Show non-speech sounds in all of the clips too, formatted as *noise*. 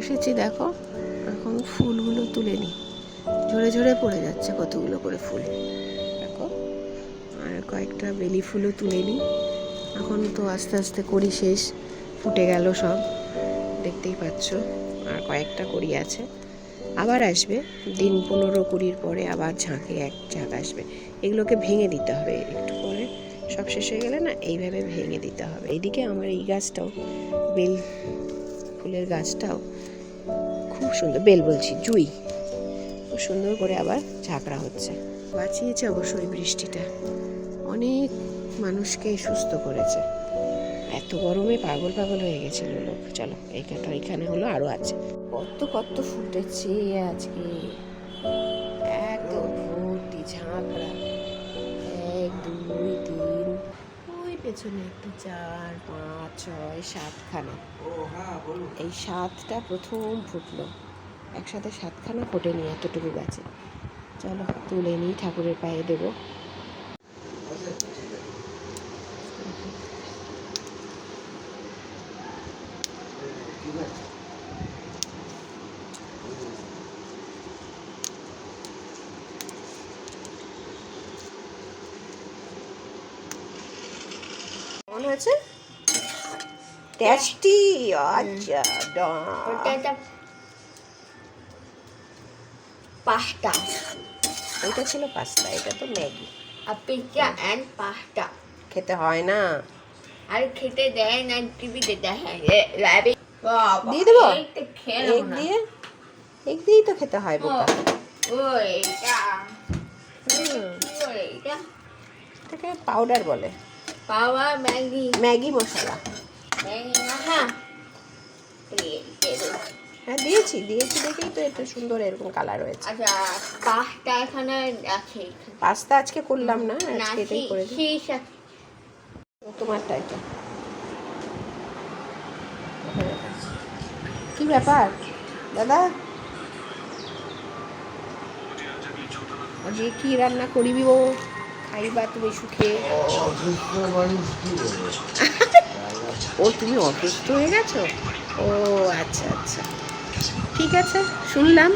এসেছি, দেখো। এখন ফুলগুলো তুলে নিই। ঝরে ঝরে পড়ে যাচ্ছে কতগুলো করে ফুল। দেখো, আর কয়েকটা বেলি ফুলও তুলে নিই। এখন তো আস্তে আস্তে করি শেষ, ফুটে গেল সব। দেখতেই পাচ্ছ, আর কয়েকটা করি আছে। আবার আসবে, দিন পনেরো কুড়ির পরে আবার ঝাঁকে এক ঝাঁক আসবে। এগুলোকে ভেঙে দিতে হবে একটু পরে। সব শেষ হয়ে গেলে না, এইভাবে ভেঙে দিতে হবে। এইদিকে আমার এই গাছটাও, বেল ফুলের গাছটাও খুব সুন্দর, বেল বলছি, জুই। খুব সুন্দর করে আবার ঝাঁকড়া হচ্ছে। বাঁচিয়েছে অবশ্যই বৃষ্টিটা। অনেক মানুষকে সুস্থ করেছে। এত গরমে পাগল পাগল হয়ে গেছিল লোক। চলো, এইখানটা এখানে হলো আরও আছে। কত কত ফুটেছে আজকে। পেছনে একটু চার, পাঁচ, ছয়, সাতখানা। এই সাতটা প্রথম ফুটলো। একসাথে সাতখানা ফোটেনি এতটুকু গাছে চলো, তুলে নিই, ঠাকুরের পায়ে দেবো। কেমন হয়েছে? টেস্টি আচ্ছা পাস্তা। ওইটা ছিল পাস্তা এটা তো ম্যাগি। আর পিৎজা অ্যান্ড পাস্তা খেতে হয় না। আর খেতে দেয় না টিভিতে দেখায় র্যাবিট দিয়ে দেবো? না। দিয়ে? এগ দিয়েই তো খেতে হয় বোকা। এটাকে পাউডার বলে। পাওয়া ম্যাগি। ম্যাগি মশলা। ম্যাগি হ্যাঁ। হ্যাঁ দিয়েছি দিয়েছি দেখেই তো এটা সুন্দর এরকম কালার হয়েছে আচ্ছা পাস্তা এখানে আছে পাস্তা আজকে করলাম না আজকে এটাই করে দিই। শীষ আছে। তোমারটা এটা। কি ব্যাপার? দাদা? আজকে কি রান্না করিবি ও খাইবা তুমি সুখে ও তুমি অসুস্থ হয়ে গেছো? ও আচ্ছা আচ্ছা। ঠিক আছে শুনলাম।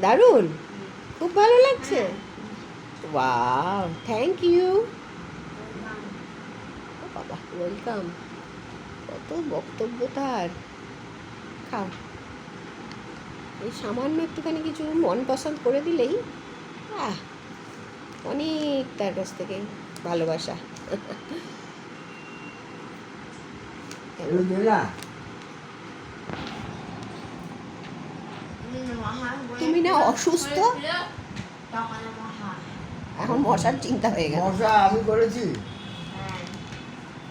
দারুণ! খুব ভালো লাগছে। ওয়াও থ্যাংক ইউ বাবা ওয়েলকাম কত বক্তব্য তার। খাও। এই সামান্য একটুখানি কিছু মন পছন্দ করে দিলেই আহ অনেক তার কাছ থেকে ভালোবাসা। তুমি না অসুস্থ? এখন মশার চিন্তা হয়ে গেছে মশা আমি করেছি মহাতে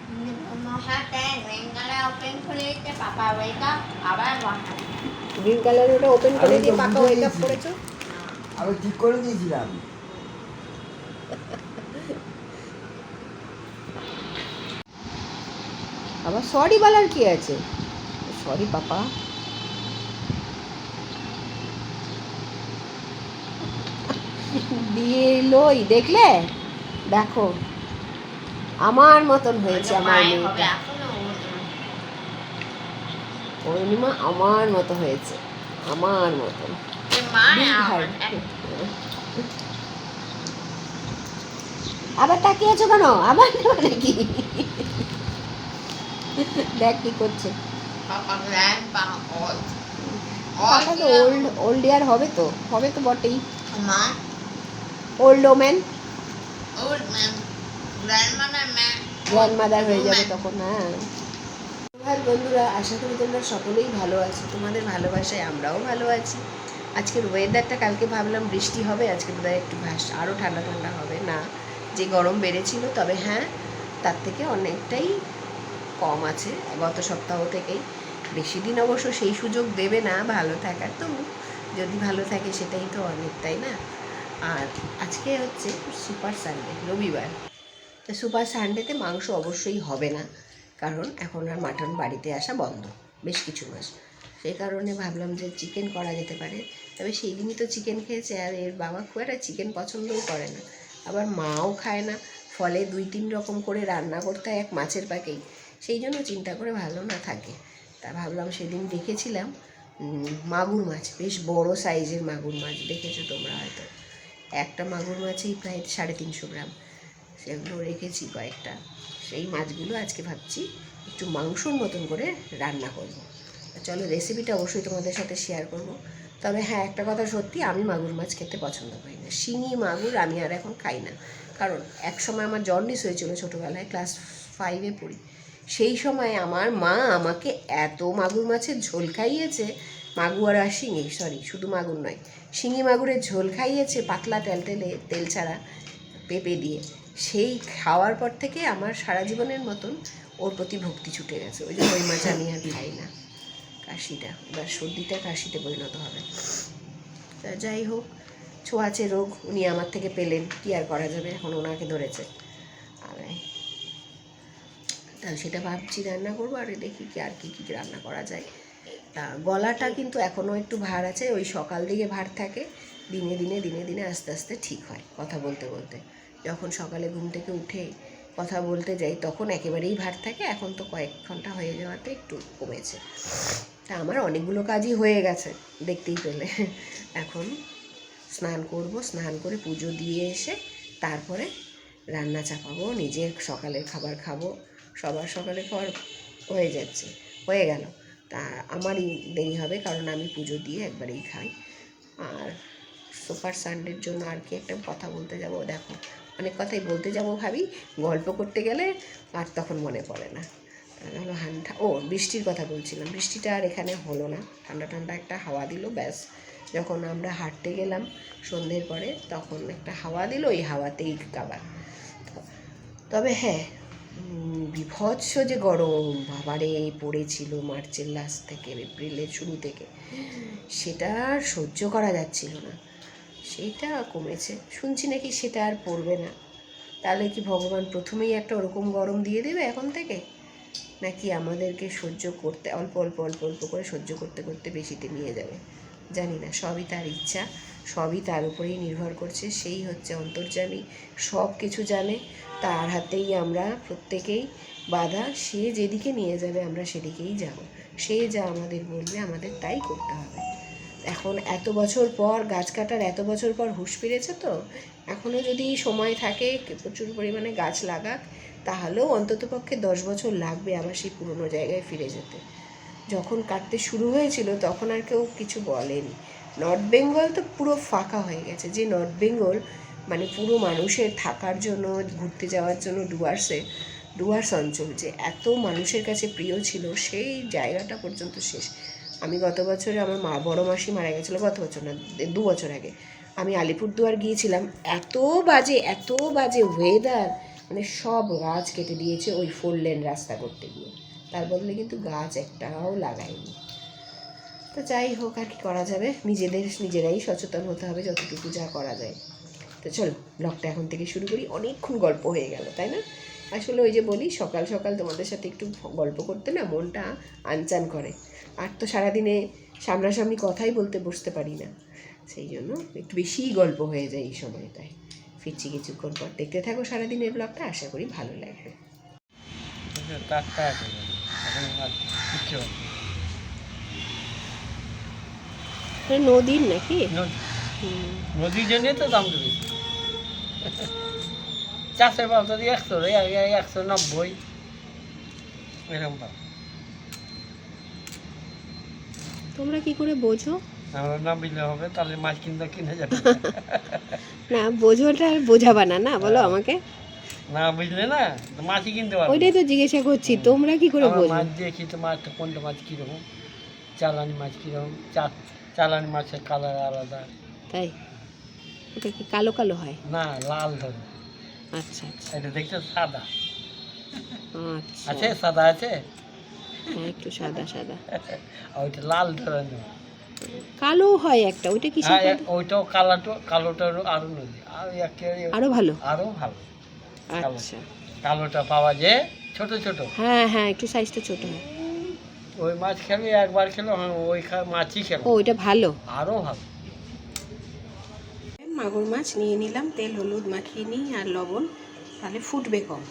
বেঙ্গালা ওপেন করে দিতে পাপা ওয়েকা আবার মহা গ্রিন কালার ওটা ওপেন করে দিয়ে পাকা ওয়েক আপ করেছ? আমি ঠিক করে দিয়েছিলাম আবার সরি বলার কি আছে? সরি পাপা দিয়ে এলোই দেখলে? দেখো। আমার মতন হয়েছে আমার মেয়েটা। অরুণিমা আমার মতো হয়েছে আমার মতন. আবার তাকিয়ে আছো কেন? আবার নাকি দেখ কি করছে। পাপা তো ওল্ড ওল্ড ইয়ার হবে তো হবে তো বটেই। Old women old ma'am grandmother হয়ে যাবে তখন হ্যাঁ। আর বন্ধুরা আশা করি তোমরা সকলেই ভালো আছো। তোমাদের ভালোবাসায় আমরাও ভালো আছি। আজকের ওয়েদারটা কালকে ভাবলাম বৃষ্টি হবে আজকে বোধহয় একটু ভাস আরও ঠান্ডা ঠান্ডা হবে। না যে গরম বেড়েছিল তবে হ্যাঁ তার থেকে অনেকটাই কম আছে গত সপ্তাহ থেকেই। বেশি দিন অবশ্য সেই সুযোগ দেবে না ভালো থাকার তো যদি ভালো থাকে সেটাই তো অনেক তাই না? আর আজকে হচ্ছে সুপার সানডে রবিবার। তো সুপার সানডেতে মাংস অবশ্যই হবে না। কারণ এখন আর মাটন বাড়িতে আসা বন্ধ, বেশ কিছু মাস। সেই কারণে ভাবলাম যে চিকেন করা যেতে পারে। তবে সেই দিনই তো চিকেন খেয়েছে আর এর বাবা খুব একটা চিকেন পছন্দও করে না। আবার মাও খায় না। ফলে দুই তিন রকম করে রান্না করতে এক মাছের পাকেই। সেই জন্য চিন্তা করে ভালো না থাকে। তা ভাবলাম সেদিন দেখেছিলাম মাগুর মাছ, বেশ বড় সাইজের মাগুর মাছ। দেখেছ তোমরা হয়তো। একটা মাগুর মাছেই প্রায় সাড়ে তিনশো গ্রাম। সেগুলো রেখেছি কয়েকটা। সেই মাছগুলো আজকে ভাবছি একটু মাংসর মতন করে রান্না করব। চলো রেসিপিটা অবশ্যই তোমাদের সাথে শেয়ার করব। তবে হ্যাঁ একটা কথা সত্যি, আমি মাগুর মাছ খেতে পছন্দ করি না। শিঙি, মাগুর আমি আর এখন খাই না। কারণ এক সময় আমার জন্ডিস হয়েছিল ছোটোবেলায় ক্লাস ফাইভে পড়ি। সেই সময় আমার মা আমাকে এত মাগুর মাছের ঝোল খাইয়েছে, মাগুর আর শিঙি সরি শুধু মাগুর নয়, শিঙি মাগুরের ঝোল খাইয়েছে পাতলা তেলতেলে তেল ছাড়া পেঁপে দিয়ে। সেই খাওয়ার পর থেকে আমার সারা জীবনের মতন ওর প্রতি ভক্তি ছুটে গেছে। ওই জন্য ওই মাছ আমি আর খাই না। কাশিটা, এবার সর্দিটা কাশিতে পরিণত হবে। তা যাই হোক, ছোঁয়াচে রোগ উনি আমার থেকে পেলেন, কি আর করা যাবে? এখন ওনাকে ধরেছে। আর তা সেটা ভাবছি রান্না করব, আর দেখি কি আর কি কি রান্না করা যায়। তা গলাটা কিন্তু এখনও একটু ভার আছে, ওই সকাল দিকে ভার থাকে, দিনে দিনে দিনে দিনে আস্তে আস্তে ঠিক হয়, কথা বলতে বলতে। যখন সকালে ঘুম থেকে উঠে কথা বলতে যাই, তখন একেবারেই ভার থাকে। এখন তো কয়েক ঘণ্টা হয়ে যাওয়াতে একটু কমেছে। তা আমার অনেকগুলো কাজই হয়ে গেছে, দেখতেই পেলে। এখন স্নান করব, স্নান করে পুজো দিয়ে এসে তারপরে রান্না চাপাবো, নিজের সকালের খাবার খাব। সবার সকালে খাবার হয়ে যাচ্ছে, হয়ে গেল। তা আমারই দেরি হবে কারণ আমি পুজো দিয়ে একবারেই খাই। আর সুপার সানডের জন্য আর কি একটা কথা বলতে যাব, দেখো। অনেক কথাই বলতে যাব ভাবি, গল্প করতে গেলে আর তখন মনে পড়ে না। হলো ঠান্ডা, ও বৃষ্টির কথা বলছিলাম, বৃষ্টিটা আর এখানে হলো না। ঠান্ডা ঠান্ডা একটা হাওয়া দিল, ব্যাস। যখন আমরা হাঁটতে গেলাম সন্ধ্যের পরে, তখন একটা হাওয়া দিল ওই হাওয়াতেই কাবার তবে হ্যাঁ বিভৎস যে গরম, বাবারে, পড়েছিল মার্চের লাস্ট থেকে, এপ্রিলের শুরু থেকে। সেটা আর সহ্য করা যাচ্ছিল না। সেইটা কমেছে। শুনছি নাকি সেটা আর পড়বে না। তাহলে কি ভগবান প্রথমেই একটা ওরকম গরম দিয়ে দেবে এখন থেকে? নাকি আমাদেরকে সহ্য করতে, অল্প অল্প অল্প অল্প করে সহ্য করতে করতে বেশিতে নিয়ে যাবে? জানি না, সবই তার ইচ্ছা, সবই তার উপরেই নির্ভর করছে, সেই হচ্ছে অন্তর্যামী, সব কিছু জানে, তার হাতেই আমরা প্রত্যেকেই বাধা, সে যেদিকে নিয়ে যাবে আমরা সেদিকেই যাব। সে যা আমাদের বলবে, আমাদের তাই করতে হবে। এখন এত বছর পর গাছ কাটার এত বছর পর হুঁশ ফিরেছে তো? এখনও যদি সময় থাকে, প্রচুর পরিমাণে গাছ লাগাক, তাহলেও অন্ততপক্ষে দশ বছর লাগবে আবার সেই পুরনো জায়গায় ফিরে যেতে। যখন কাটতে শুরু হয়েছিল, তখন আর কেউ কিছু বলেনি। নর্থ বেঙ্গল তো পুরো ফাঁকা হয়ে গেছে। যে নর্থ বেঙ্গল মানে পুরো মানুষের থাকার জন্য, ঘুরতে যাওয়ার জন্য ডুয়ার্সে, ডুয়ার্স অঞ্চল যে এত মানুষের কাছে প্রিয় ছিল, সেই জায়গাটা পর্যন্ত শেষ। আমি গত বছরে আমার মা, বড় মাসি মারা গেছিল গত বছর না, দু বছর আগে। আমি আলিপুরদুয়ার গিয়েছিলাম, এত বাজে এত বাজে ওয়েদার মানে সব গাছ কেটে দিয়েছে ওই ফোর লেন রাস্তা করতে গিয়ে। তার বদলে কিন্তু গাছ একটাও লাগায়নি তো যাই হোক, আর কি করা যাবে? নিজেদের, নিজেরাই সচেতন হতে হবে যতটুকু যা করা যায়। তো চলো ব্লগটা এখন থেকে শুরু করি। অনেকক্ষণ গল্প হয়ে গেল, তাই না? আসলে ওই যে বলি সকাল সকাল তোমাদের সাথে একটু গল্প করতে না মনটা আনচান করে। আর তো সারাদিনে সামনাসামনি কথাই বলতে বসতে পারি না। সেই জন্য একটু বেশিই গল্প হয়ে যায় এই সময়টায়। ফিরছি কিছুক্ষণ পর। দেখতে থাকো সারাদিনের ব্লগটা আশা করি ভালো লাগবে। নদীর নাকি? নদীর জন্যে তো দামটা বেশি। চাষের ভাব যদি একশো একশো নব্বই। এরকম ভাব তোমরা কি করে বোঝো? আমরা না হবে তাহলে মাছ কিনতে কিনে যাবে। না বোঝোটা আর বোঝাবা না না বলো আমাকে। না বুঝলে না মাছই কিনতে পারবে। ওইটাই তো জিজ্ঞাসা করছি তোমরা কি করে বোঝো? মাছ দেখি তো কোনটা মাছ কীরকম চালানি মাছ কীরকম চালানি মাছের কালার আলাদা। তাই? ওটা কি কালো কালো হয়? না লাল ধরে আচ্ছা আচ্ছা। এটা দেখতে সাদা। আচ্ছা। আছে? সাদা আছে? হ্যাঁ একটু সাদা সাদা। *laughs* আর ওইটা লাল ধরনের। কালো হয় একটা ওইটা কি হ্যাঁ ওইটাও কালাটো কালোটা আরও নদী আর আরও ভালো? আরও ভালো। আচ্ছা। কালোটা পাওয়া যায় ছোট ছোট। হ্যাঁ হ্যাঁ একটু সাইজটা ছোট হয়। ওই মাছ খেলে একবার খেলো ওই মাছই খেলো। ওইটা ভালো। আরও ভালো। মাগুর মাছ নিয়ে নিলাম, তেল, হলুদ মাখিয়ে নিই আর লবণ, তাহলে ফুটবে কম।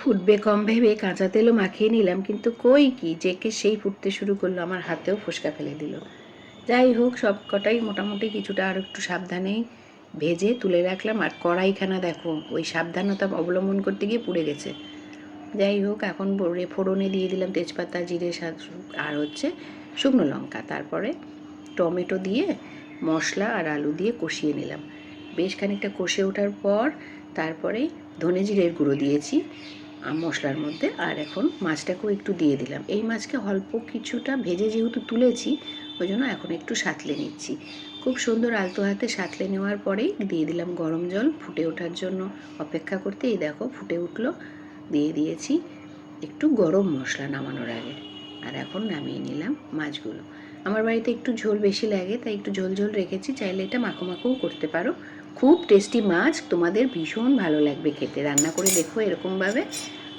ফুটবে কম ভেবে কাঁচা তেলও মাখিয়ে নিলাম, কিন্তু কই কি জেকে সেই ফুটতে শুরু করল, আমার হাতেও ফুসকা ফেলে দিল। যাই হোক, সব কটাই মোটামুটি কিছুটা আর একটু সাবধানেই ভেজে তুলে রাখলাম। আর কড়াইখানা দেখো, ওই সাবধানতা অবলম্বন করতে গিয়ে পুড়ে গেছে। যাই হোক, এখন ফোড়নে দিয়ে দিলাম তেজপাতা, জিরে আর হচ্ছে শুকনো লঙ্কা। তারপরে টমেটো দিয়ে মশলা আর আলু দিয়ে কষিয়ে নিলাম। বেশ খানিকটা কষে ওঠার পর তারপরে ধনে জিরের গুঁড়ো দিয়েছি মশলার মধ্যে। আর এখন মাছটাকেও একটু দিয়ে দিলাম। এই মাছকে অল্প কিছুটা ভেজে যেহেতু তুলেছি ওই জন্য এখন একটু সাঁতলে নিচ্ছি। খুব সুন্দর আলতো হাতে সাঁতলে নেওয়ার পরেই দিয়ে দিলাম গরম জল ফুটে ওঠার জন্য অপেক্ষা করতে। এই দেখো ফুটে উঠল দিয়ে দিয়েছি একটু গরম মশলা নামানোর আগে। আর এখন নামিয়ে নিলাম মাছগুলো। আমার বাড়িতে একটু ঝোল বেশি লাগে, তাই একটু ঝোল ঝোল রেখেছি। চাইলে এটা মাখো মাখোও করতে পারো। খুব টেস্টি মাছ, তোমাদের ভীষণ ভালো লাগবে খেতে। রান্না করে দেখো এরকমভাবে।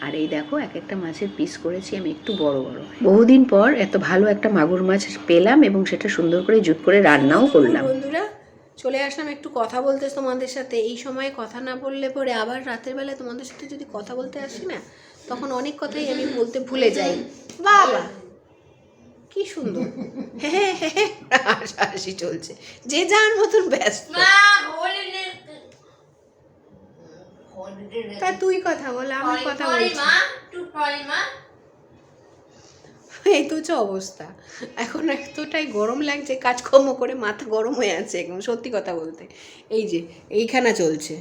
আর এই দেখো, এক একটা মাছের পিস করেছি আমি একটু বড় বড়। বহুদিন পর এত ভালো একটা মাগুর মাছ পেলাম এবং সেটা সুন্দর করে জুট করে রান্নাও করলাম। বন্ধুরা চলে আসলাম একটু কথা বলতে তোমাদের সাথে। এই সময় কথা না বললে পরে আবার রাতের বেলা তোমাদের সাথে যদি কথা বলতে আসি না তখন অনেক কথাই আমি বলতে ভুলে যাই। বাবা কি সুন্দর। হ্যাঁ হ্যাঁ হাসাহাসি চলছে। যে যার মতন ব্যস্ত। তা তুই কথা বল আমার কথা বলছি। এই তো হচ্ছে অবস্থা। এখন এতটাই গরম লাগছে, কাজকর্ম করে মাথা গরম হয়ে আছে একদম, সত্যি কথা বলতে। এই যে, এইখানা চলছে।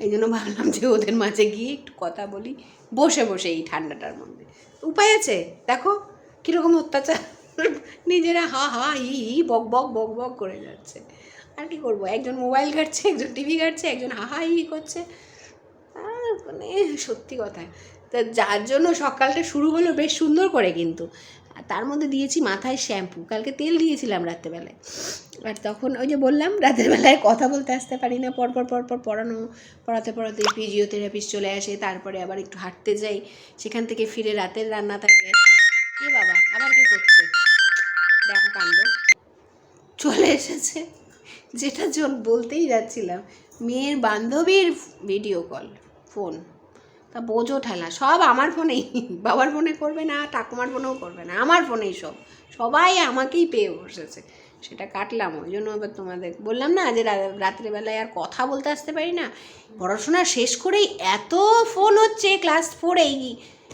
এই জন্য ভাবলাম যে ওদের মাঝে গিয়ে একটু কথা বলি, বসে বসে এই ঠান্ডাটার মধ্যে। উপায় আছে? দেখো, কীরকম অত্যাচার। নিজেরা হা হা, হি হি বক বক বক বক করে যাচ্ছে। আর কি করব? একজন মোবাইল ঘাটছে, একজন টিভি ঘাটছে, একজন হা হা, হি করছে। আর মানে সত্যি কথা। তা যার জন্য সকালটা শুরু হলো বেশ সুন্দর করে কিন্তু। আর তার মধ্যে দিয়েছি মাথায় শ্যাম্পু। কালকে তেল দিয়েছিলাম রাত্রেবেলায়। আর তখন ওই যে বললাম রাতের বেলায় কথা বলতে আসতে পারি না। পরপর পরপর পড়ানো, পড়াতে পড়াতে ফিজিওথেরাপিস্ট চলে আসে। তারপরে আবার একটু হাঁটতে যাই। সেখান থেকে ফিরে রাতের রান্না থাকে এ বাবা, আবার কি করছে? দেখো কাণ্ড। চলে এসেছে। যেটা জন বলতেই যাচ্ছিলাম। মেয়ের বান্ধবীর ভিডিও কল, ফোন। তা বোঝো ঠেলা, সব আমার ফোনেই, বাবার ফোনে করবে না, ঠাকুমার ফোনেও করবে না, আমার ফোনেই সব। সবাই আমাকেই পেয়ে বসেছে, সেটা কাটলাম, ওই জন্য এবার তোমাদের বললাম না যে রাত্রেবেলায় আর কথা বলতে আসতে পারি না। পড়াশোনা শেষ করেই এত ফোন হচ্ছে ক্লাস ফোরেই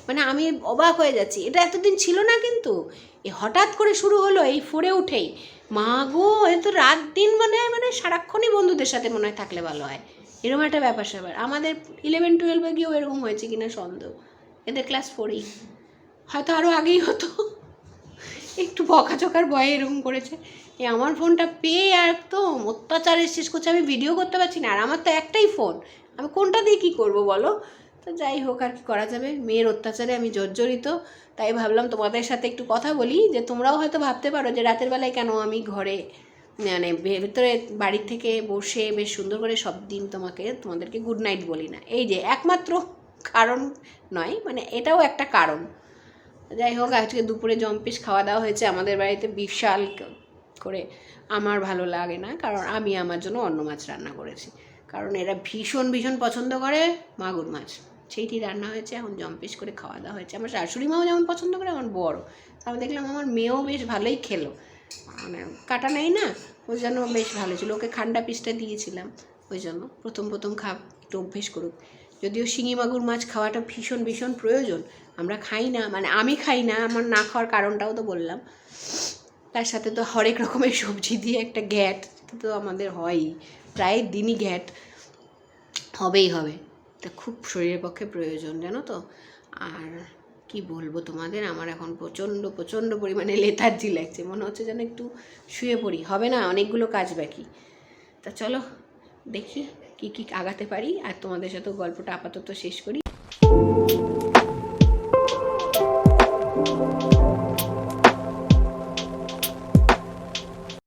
মানে আমি অবাক হয়ে যাচ্ছি। এটা এতদিন ছিল না কিন্তু, এ হঠাৎ করে শুরু হলো এই ফোরে উঠেই। মা গো, এ তো রাত দিন মানে মানে সারাক্ষণই বন্ধুদের সাথে মনে হয় থাকলে ভালো হয়। এরকম একটা ব্যাপার স্যাপার। আমাদের ইলেভেন টুয়েলভে গিয়েও এরকম হয়েছে কিনা সন্দেহ। এদের ক্লাস ফোরেই হয়তো আরও আগেই হতো। একটু বকাচকার ভয়ে এরকম করেছে। এ আমার ফোনটা পেয়ে একদম অত্যাচারে শেষ করছে। আমি ভিডিও করতে পারছি না। আর আমার তো একটাই ফোন আমি কোনটা দিয়ে কী করব বলো? তো যাই হোক, আর কি করা যাবে? মেয়ের অত্যাচারে আমি জর্জরিত। তাই ভাবলাম তোমাদের সাথে একটু কথা বলি। যে তোমরাও হয়তো ভাবতে পারো যে রাতের বেলায় কেন আমি ঘরে মানে ভেতরে বাড়ির থেকে বসে বেশ সুন্দর করে সব দিন তোমাকে, তোমাদেরকে গুড নাইট বলি না। এই যে একমাত্র কারণ নয় মানে এটাও একটা কারণ। যাই হোক, আজকে দুপুরে জম্পিস খাওয়া দাওয়া হয়েছে। আমাদের বাড়িতে বিশাল করে আমার ভালো লাগে না, কারণ আমি আমার জন্য অন্য মাছ রান্না করেছি। কারণ এরা ভীষণ ভীষণ পছন্দ করে মাগুর মাছ। সেইটি রান্না হয়েছে, এখন জম্পিস করে খাওয়া দাওয়া হয়েছে। আমার শাশুড়ি মাও যেমন পছন্দ করে, আমার বড়। আমি দেখলাম আমার মেয়েও বেশ ভালোই খেলো। মানে কাটা নেই না? ওই জন্য বেশ ভালো ছিল। ওকে খান্ডা পিসটা দিয়েছিলাম ওই জন্য। প্রথম প্রথম খাপ একটু অভ্যেস করুক। যদিও শিঙি মাগুর মাছ খাওয়াটা ভীষণ ভীষণ প্রয়োজন, আমরা খাই না মানে আমি খাই না, আমার না খাওয়ার কারণটাও তো বললাম। তার সাথে তো হরেক রকমের সবজি দিয়ে একটা সেটা তো আমাদের হয়ই। প্রায় দিনই গ্যাট হবেই হবে। তা খুব শরীরের পক্ষে প্রয়োজন, জানো তো? আর কি বলব তোমাদের? আমার এখন প্রচণ্ড প্রচণ্ড পরিমাণে লেথার্জি লাগছে। মনে হচ্ছে যেন একটু শুয়ে পড়ি। হবে না? অনেকগুলো কাজ বাকি। তা চলো দেখি কি কি আগাতে পারি। আর তোমাদের সাথে গল্পটা আপাতত শেষ করি।